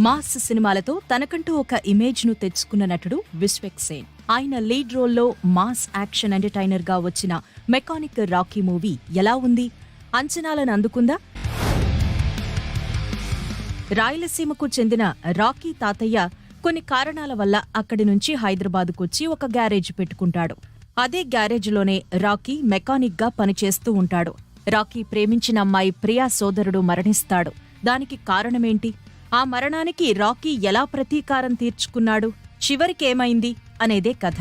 Mass సినిమాలతో తనకంటూ ఒక ఇమేజ్ను తెచ్చుకున్న నటుడు విశ్వక్ సేన్. ఆయన లీడ్ రోల్లో మాస్ యాక్షన్ ఎంటర్టైనర్గా వచ్చిన మెకానిక్ రాకీ మూవీ ఎలా ఉంది? అంచనాలను అందుకుందా? రాయలసీమకు చెందిన రాకీ తాతయ్య కొన్ని కారణాల వల్ల అక్కడి నుంచి హైదరాబాద్కు వచ్చి ఒక గ్యారేజ్ పెట్టుకుంటాడు. అదే గ్యారేజ్లోనే రాకీ మెకానిక్గా పనిచేస్తూ ఉంటాడు. రాకీ ప్రేమించిన అమ్మాయి ప్రియా సోదరుడు మరణిస్తాడు. దానికి కారణమేంటి? ఆ మరణానికి రాకీ ఎలా ప్రతీకారం తీర్చుకున్నాడు? చివరికేమైంది? అనేదే కథ.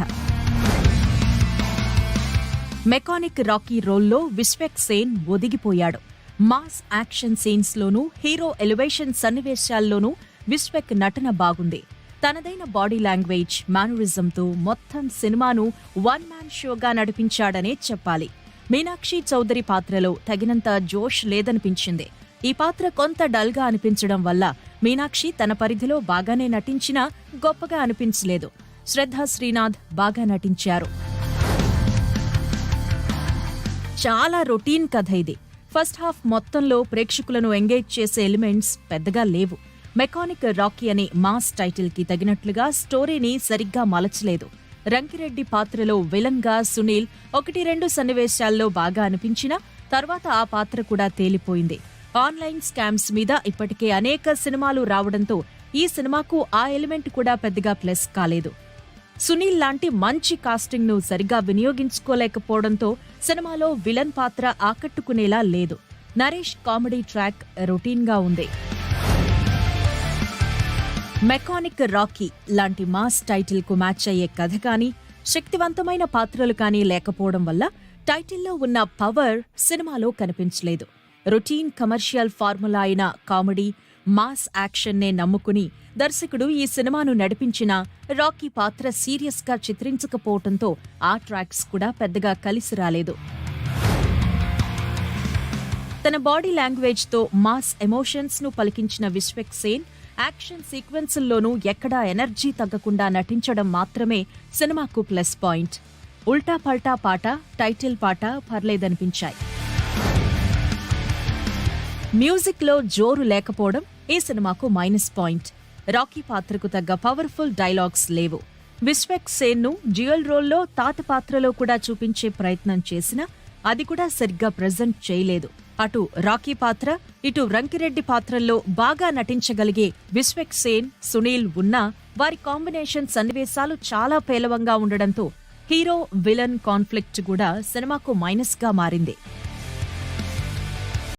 మెకానిక్ రాకీ రోల్లో విశ్వక్ సేన్ ఒదిగిపోయాడు. మాస్ యాక్షన్ సీన్స్లోనూ హీరో ఎలివేషన్ సన్నివేశాల్లోనూ విశ్వక్ నటన బాగుంది. తనదైన బాడీ లాంగ్వేజ్ మేనరిజంతో మొత్తం సినిమాను వన్ మ్యాన్ షోగా నడిపించాడనే చెప్పాలి. మీనాక్షి చౌదరి పాత్రలో తగినంత జోష్ లేదనిపించింది. ఈ పాత్ర కొంత డల్గా అనిపించడం వల్ల మీనాక్షి తన పరిధిలో బాగానే నటించినా గొప్పగా అనిపించలేదు. శ్రద్ధ శ్రీనాథ్ బాగా నటించారు. చాలా రొటీన్ కథ ఇది. ఫస్ట్ హాఫ్ మొత్తంలో ప్రేక్షకులను ఎంగేజ్ చేసే ఎలిమెంట్స్ పెద్దగా లేవు. మెకానిక్ రాకీ అనే మాస్ టైటిల్కి తగినట్లుగా స్టోరీని సరిగ్గా మలచలేదు. రంకిరెడ్డి పాత్రలో విలన్గా సునీల్ ఒకటి రెండు సన్నివేశాల్లో బాగా అనిపించినా తర్వాత ఆ పాత్ర కూడా తేలిపోయింది. ఆన్లైన్ స్కామ్స్ మీద ఇప్పటికే అనేక సినిమాలు రావడంతో ఈ సినిమాకు ఆ ఎలిమెంట్ కూడా పెద్దగా ప్లస్ కాలేదు. సునీల్ లాంటి మంచి కాస్టింగ్ను సరిగా వినియోగించుకోలేకపోవడంతో సినిమాలో విలన్ పాత్ర ఆకట్టుకునేలా లేదు. నరేష్ కామెడీ ట్రాక్ రొటీన్గా ఉంది. మెకానిక్ రాకీ లాంటి మాస్ టైటిల్కు మ్యాచ్ అయ్యే కథ కానీ శక్తివంతమైన పాత్రలు కానీ లేకపోవడం వల్ల టైటిల్లో ఉన్న పవర్ సినిమాలో కనిపించలేదు. రొటీన్ కమర్షియల్ ఫార్ములా అయిన కామెడీ మాస్ యాక్షన్నే నమ్ముకుని దర్శకుడు ఈ సినిమాను నడిపించిన రాకీ పాత్ర సీరియస్గా చిత్రించకపోవటంతో చిత్రించకపోవడంతో ఆ ట్రాక్స్ కూడా పెద్దగా కలిసి రాలేదు. తన బాడీ లాంగ్వేజ్తో మాస్ ఎమోషన్స్ను పలికించిన విశ్వక్ సేన్ యాక్షన్ సీక్వెన్సుల్లోనూ ఎక్కడా ఎనర్జీ తగ్గకుండా నటించడం మాత్రమే సినిమాకు ప్లస్ పాయింట్. ఉల్టా పల్టా పాట టైటిల్ పాట పర్లేదనిపించాయి. మ్యూజిక్లో జోరు లేకపోవడం ఈ సినిమాకు మైనస్ పాయింట్. రాకీ పాత్రకు తగ్గ పవర్ఫుల్ డైలాగ్స్ లేవు. విశ్వక్ సేన్ను డ్యూయల్ రోల్లో తాత పాత్రలో కూడా చూపించే ప్రయత్నం చేసినా అది కూడా సరిగ్గా ప్రజెంట్ చేయలేదు. అటు రాకీ పాత్ర ఇటు రంకిరెడ్డి పాత్రల్లో బాగా నటించగలిగే విశ్వక్ సేన్ సునీల్ ఉన్నా వారి కాంబినేషన్ సన్నివేశాలు చాలా పేలవంగా ఉండడంతో హీరో విలన్ కాన్ఫ్లిక్ట్ కూడా సినిమాకు మైనస్గా మారింది.